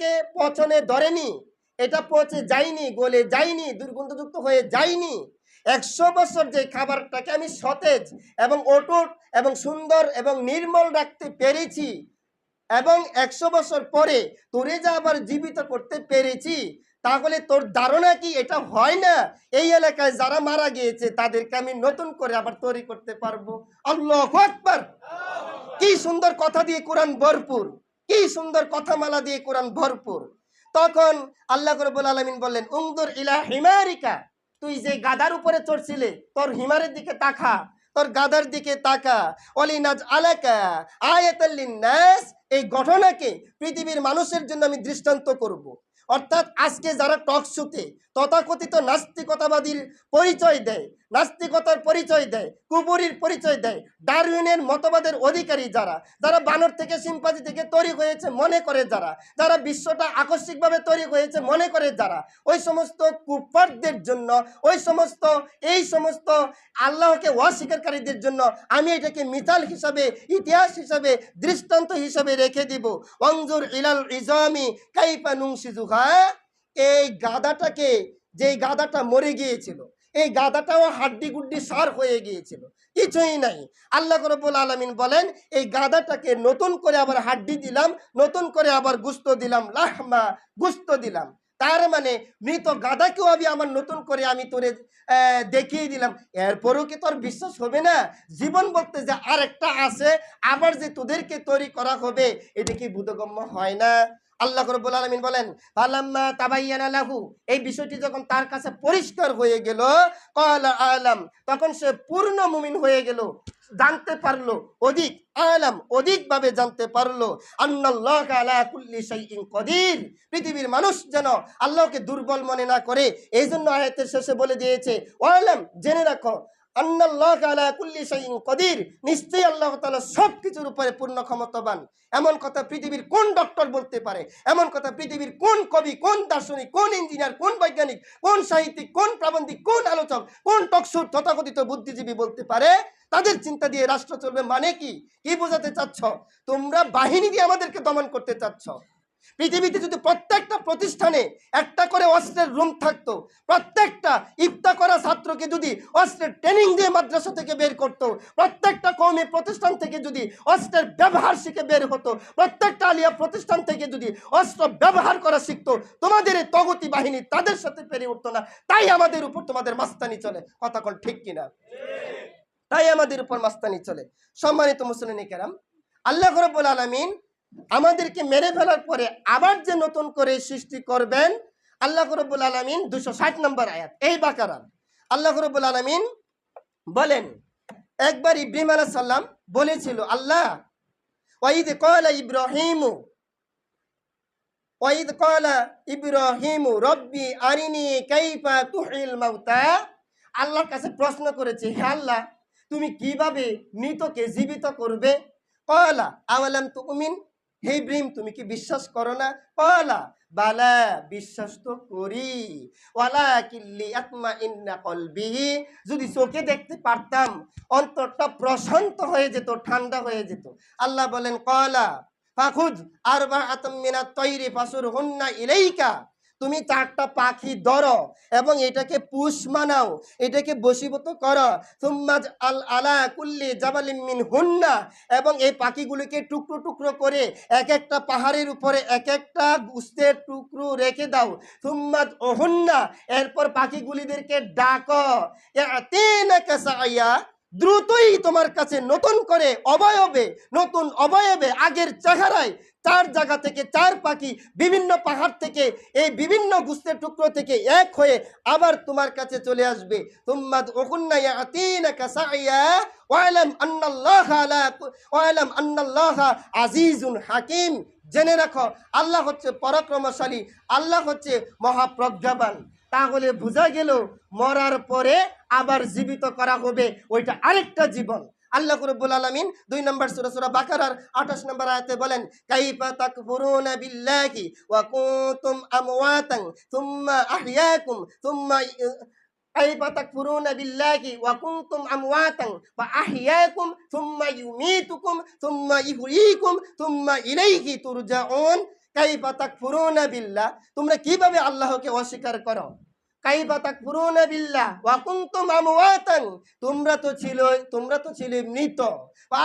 খাবারটাকে পচনে ধরেনি। এটা পচে যায়নি, গলে যায়নি, দুর্গন্ধযুক্ত হয়ে যায়নি। একশো বছর যে খাবারটাকে আমি সতেজ এবং অটুট এবং সুন্দর এবং নির্মল রাখতে পেরেছি এবং একশো বছর পরে তোরে যা আবার জীবিত করতে পেরেছি, তাহলে তোর ধারণা কি এটা হয় না? এই এলাকায় যারা মারা গিয়েছে, তাদেরকে আমি নতুন করে আবার তৈরি করতে পারব। আল্লাহ কি সুন্দর কথা দিয়ে কোরআন ভরপুর। কি সুন্দর কথামালা দিয়ে কোরআন ভরপুর তখন আল্লাহ রব্বুল আলমিন বললেন উংদুর ইলা হিমারিকা, তুই যে গাদার উপরে চড়ছিলে, তোর হিমারের দিকে তাকা, তোর গাদার দিকে তাকা অলিনাজ আলাকা আয়াতাল্লিন নাস এই ঘটনাকে পৃথিবীর মানুষের জন্য আমি দৃষ্টান্ত করব। অর্থাৎ আজকে যারা টক শোতে তথাকথিত নাস্তিকতাবাদীর পরিচয় দেয় নাস্তিকতার পরিচয় দেয়, কুপুরির পরিচয় দেয়, ডারউইনের মতবাদের অধিকারী যারা যারা বানর থেকে সিম্পাজি থেকে তৈরি হয়েছে মনে করে যারা যারা বিশ্বটা আকস্মিকভাবে তৈরি হয়েছে মনে করে যারা, ওই সমস্ত কুফারদের জন্য, ওই সমস্ত, এই সমস্ত আল্লাহকে অস্বীকারীদের জন্য আমি এটাকে মিসাল হিসাবে, ইতিহাস হিসাবে, দৃষ্টান্ত হিসাবে রেখে দিব। অঞ্জুর ইলাল ইজামি কাইপা নুংসিজুহা, এই গাদাটাকে, যেই গাদাটা মরে গিয়েছিল এই গাদাটাও হাড্ডি গুড্ডি সার হয়ে গিয়েছিল। কিছুই নাই। আল্লাহ রব্বুল আলমিন বলেন, এই গাদাটাকে নতুন করে আবার হাড্ডি দিলাম, নতুন করে আবার গুস্ত দিলাম, লাহমা, গুস্ত দিলাম। তার মানে মৃত গাদাকেও আমি আমার নতুন করে আমি তোরে দেখিয়ে দিলাম। এরপরও কি তোর বিশ্বাস হবে না? জীবন বলতে যে আরেকটা আছে, আবার যে তোদেরকে তৈরি করা হবে, এটা কি বোধগম্য হয় না? আল্লাহ রব্বুল আলমিন বলেন, ফালাম্মা তাবাইয়ানা লাহু। এই বিষয়টি যখন তার কাছে পরিষ্কার হয়ে গেল কল আলাম, তখন সে পূর্ণ মুমিন হয়ে গেল, জানতে পারল, অধিক আলাম, অধিকভাবে জানতে পারল কদির। পৃথিবীর মানুষ যেন আল্লাহকে দুর্বল মনে না করে এই জন্য আয়াতের শেষে বলে দিয়েছে, ওয়ালাম, জেনে রাখো নিশ্চয়ই আল্লাহ সব কিছুর উপরে পূর্ণ ক্ষমতাবান। এমন কথা পৃথিবীর কোন ডক্টর বলতে পারে? এমন কথা পৃথিবীর কোন কবি, কোন দার্শনিক, কোন ইঞ্জিনিয়ার, কোন বৈজ্ঞানিক, কোন সাহিত্যিক, কোন প্রাবন্ধিক, কোন আলোচক, কোন টকসুর তথাকথিত বুদ্ধিজীবী বলতে পারে? তাদের চিন্তা দিয়ে রাষ্ট্র চলবে মানে কি? কি বোঝাতে চাচ্ছ? তোমরা বাহিনী দিয়ে আমাদেরকে দমন করতে চাচ্ছ। পৃথিবীতে যদি প্রত্যেকটা প্রতিষ্ঠানে একটা করে অস্ত্রের রুম থাকতো, প্রত্যেকটা ইফতা করা ছাত্রকে যদি অস্ত্রের ট্রেনিং দিয়ে মাদ্রাসা থেকে বের করতো, প্রত্যেকটা কৌমি প্রতিষ্ঠান থেকে যদি অস্ত্রের ব্যবহার শিখে বের হতো, প্রত্যেকটা আলিয়া প্রতিষ্ঠান থেকে যদি অস্ত্র ব্যবহার করা শিখতো, তোমাদের এই তগতি বাহিনী তাদের সাথে পেরে উঠতো না। তাই আমাদের উপর তোমাদের মাস্তানি চলে। কথা কোন ঠিক কিনা? তাই আমাদের উপর মাস্তানি চলে। সম্মানিত মুসলিম কেরাম, আল্লাহ রব্বুল আলমিন আমাদেরকে মেরে ফেলার পরে আবার যে নতুন করে সৃষ্টি করবেন, আল্লাহ রব্বুল আলমিন দুশো ষাট নম্বর আয়াত, এই বাকারান আল্লাহ রব্বুল আলমিন বলেন, একবার ইব্রাহিম আলাহ সাল্লাম বলেছিল, আল্লাহ, ওয়াইদ কয়লা ইব্রাহিমু, ওয়াইদ কয়লা ইব্রাহিমু রব্বি আরিনি কাইফা তুহিল মাউতা। আল্লাহর কাছে প্রশ্ন করেছে, হে আল্লাহ, তুমি কীভাবে মৃতকে জীবিত করবে? কয়লা আওয়ালাম তুমিন? হে ইব্রাহিম তুমি কি বিশ্বাস করো না? পালা বালা, বিশ্বাস তো করি। ওয়ালা কিল্লি আত্মা ইন্না কলবিহি। যদি চোখে দেখতে পারতাম, অন্তরটা প্রশান্ত হয়ে যেত, ঠান্ডা হয়ে যেত। আল্লাহ বলেন, কলা, ফাখুজ আর বা আতমিনা তৈরি ফাসুর হন্না ইলেইকা। তুমি চারটা পাখি ধরো এবং এটাকে পুষ মানাও, এটাকে বশীভূত করো। সুম্মাজ আল আলা কুল্লি জাবালিম মিন হুন্না এবং এই পাখিগুলিকে টুকরো টুকরো করে এক একটা পাহাড়ের উপরে এক একটা গুস্তের টুকরো রেখে দাও। সুম্মাজ ওহুন্না এরপর পাখিগুলিদেরকে ডাকো। সাইয়া দ্রুতই তোমার কাছে নতুন করে অবয়বে, নতুন অবয়বে আগের চেহারায় চার জায়গা থেকে চার পাখি বিভিন্ন পাহাড় থেকে, এই বিভিন্ন গুস্তের টুকরো থেকে এক হয়ে আবার তোমার কাছে চলে আসবে। তুম্মাদ আজিজুন হাকিম। জেনে রাখো, আল্লাহ হচ্ছে পরাক্রমশালী, আল্লাহ হচ্ছে মহাপ্রজ্ঞাবান। তাহলে বোঝা গেল মরার পরে আবার জীবিত করা হবে। ওইটা আরেকটা জীবন। আল্লাহ রব্বুল আলামিন দুই নম্বর সূরা সূরা বাকারার 28 নম্বর আয়াতে বলেন, কাইফা ওয়া কাইফা তাকফুরুনা বিল্লাহি ওয়া কুনতুম আমওয়াতান ওয়া আহইয়াকুম সুম্মা ইউমীতুকুম সুম্মা ইহয়িকুম সুম্মা ইলাইহি তুরজাউন কাইফা তোমরা কীভাবে আল্লাহকে অস্বীকার করো? কাইফা তাকফুরুনা বিল্লাহ ওয়া কুনতুম আমওয়াতান তোমরা তো ছিল তোমরা তো ছিলে মৃত।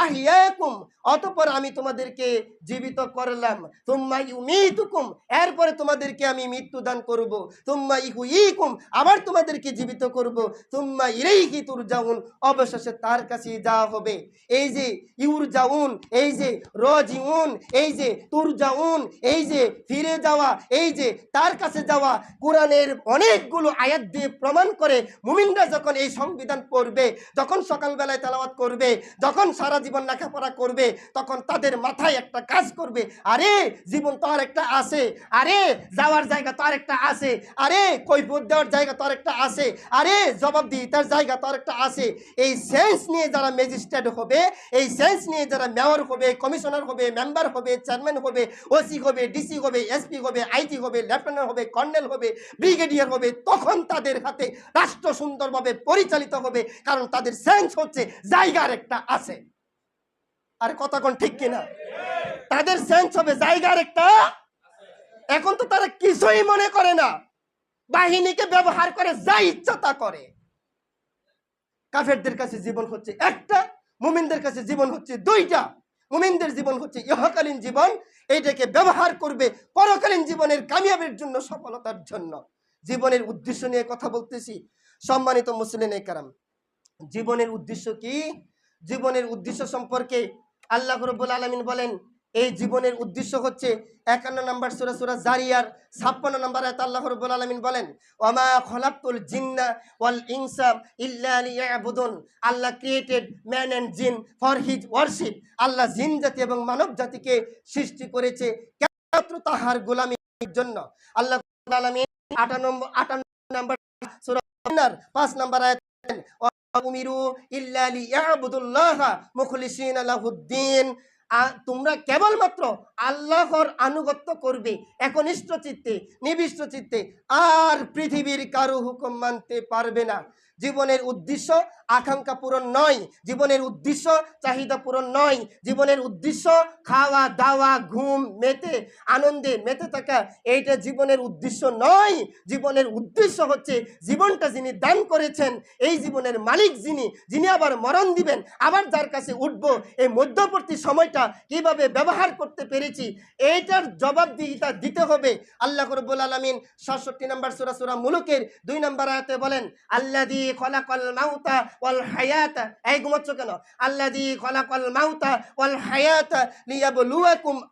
আহিয়াকুম অতঃপর আমি তোমাদেরকে জীবিত করলাম। তুম্মা ইউমিতুকুম, এরপরে তোমাদেরকে আমি মৃত্যু দান করব। তুম্মা ইহুইকুম, আবার তোমাদেরকে জীবিত করব। তুম্মা ইলাইহি তুরজাউন, অবশেষে তার কাছে যাওয়া হবে। এই যে ইউর ইউরজাউন, এই যে রজিউন, এই যে তুরজাউন, এই যে ফিরে যাওয়া, এই যে তার কাছে যাওয়া, কোরআনের অনেকগুলো আয়াত দিয়ে প্রমাণ করে মুমিনরা যখন এই সংবিধান পড়বে, যখন সকালবেলায় তেলাওয়াত করবে, যখন সারা জীবন লেখাপড়া করবে তখন তাদের মাথায় একটা কাজ করবে। আরে, জীবন তো একটা আছে। আরে, যাওয়ার জায়গা তো একটা আছে। আরে কৈফত দেওয়ার জায়গা তো একটা আছে। আরে, জবাবদিহিতার জায়গা তো একটা আছে। এই সেন্স নিয়ে যারা ম্যাজিস্ট্রেট হবে, এই সেন্স নিয়ে যারা মেয়র হবে, কমিশনার হবে, মেম্বার হবে, চেয়ারম্যান হবে, ওসি হবে, ডিসি হবে, এসপি হবে, আইটি হবে, লেফটেন্যান্ট হবে, কর্নেল হবে, ব্রিগেডিয়ার হবে, তখন তাদের হাতে রাষ্ট্র সুন্দরভাবে পরিচালিত হবে, কারণ তাদের সেন্স হচ্ছে জায়গার একটা আছে। আর কতক্ষণ ঠিক কিনা? তাদের সেন্স হবে, জায়গার একটা। এখন তো তারা কিছুই মনে করে না। বাহিনীকে ব্যবহার করে যা ইচ্ছা তা করে। কাফেরদের কাছে জীবন হচ্ছে একটা, মুমিনদের কাছে জীবন হচ্ছে দুইটা। মুমিনদের জীবন হচ্ছে ইহকালীন জীবন। এইটাকে ব্যবহার করবে পরকালীন জীবনের কামিয়াবের জন্য সফলতার জন্য। জীবনের উদ্দেশ্য নিয়ে কথা বলতেছি। সম্মানিত মুসলিম কারাম, জীবনের উদ্দেশ্য কি? জীবনের উদ্দেশ্য সম্পর্কে আল্লাহ রব্বুল আলমিন বলেন, এই জীবনের উদ্দেশ্য হচ্ছে একান্ন নম্বর সুরা সুরা জারিয়ার ছাপ্পান্ন নম্বর আয়াত আল্লাহ রব্বুল আলমিন বলেন, ওমা খলাকুল জিন্না ওয়াল ইনসা ইল্লা আল্লাহ created man and jinn for his worship আল্লাহ জিন জাতি এবং মানব জাতিকে সৃষ্টি করেছে কেবলমাত্র তাহার গোলামির জন্য। আল্লাহ আলামিন আটান্ন আটান্ন নম্বর সুরা পাঁচ নম্বর আয়াত তোমরা কেবলমাত্র আল্লাহর আনুগত্য করবে, একনিষ্ঠ চিত্তে, নিবিষ্ট চিত্তে। আর পৃথিবীর কারও হুকুম মানতে পারবে না। জীবনের উদ্দেশ্য আকাঙ্ক্ষা পূরণ নয়। জীবনের উদ্দেশ্য চাহিদা পূরণ নয়। জীবনের উদ্দেশ্য খাওয়া, দাওয়া, ঘুম, মেতে, আনন্দে মেতে থাকা, এইটা জীবনের উদ্দেশ্য নয়। জীবনের উদ্দেশ্য হচ্ছে জীবনটা যিনি দান করেছেন, এই জীবনের মালিক যিনি যিনি আবার মরণ দিবেন, আবার যার কাছে উঠব, এই মধ্যবর্তী সময়টা কীভাবে ব্যবহার করতে পেরেছি, এইটার জবাবদিহিতা দিতে হবে। আল্লাহ রব্বুল আলমিন সাতষট্টি নম্বর সুরা সুরা মুলুকের দুই নম্বর আয়াতে বলেন মাউতা ওয়াল এই ঘুমাচ্ছ কেন? মাউতা ওয়াল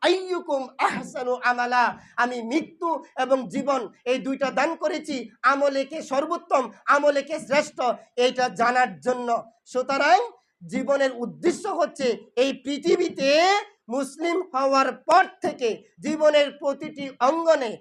আইয়ুকুম আহসানু আমালা। আমি মৃত্যু এবং জীবন এই দুইটা দান করেছি। আমলেকে সর্বোত্তম আমলেকে শ্রেষ্ঠ, এইটা জানার জন্য। সুতরাং জীবনের উদ্দেশ্য হচ্ছে এই পৃথিবীতে মুসলিম হওয়ার পর থেকে জীবনের প্রতিটি অঙ্গনে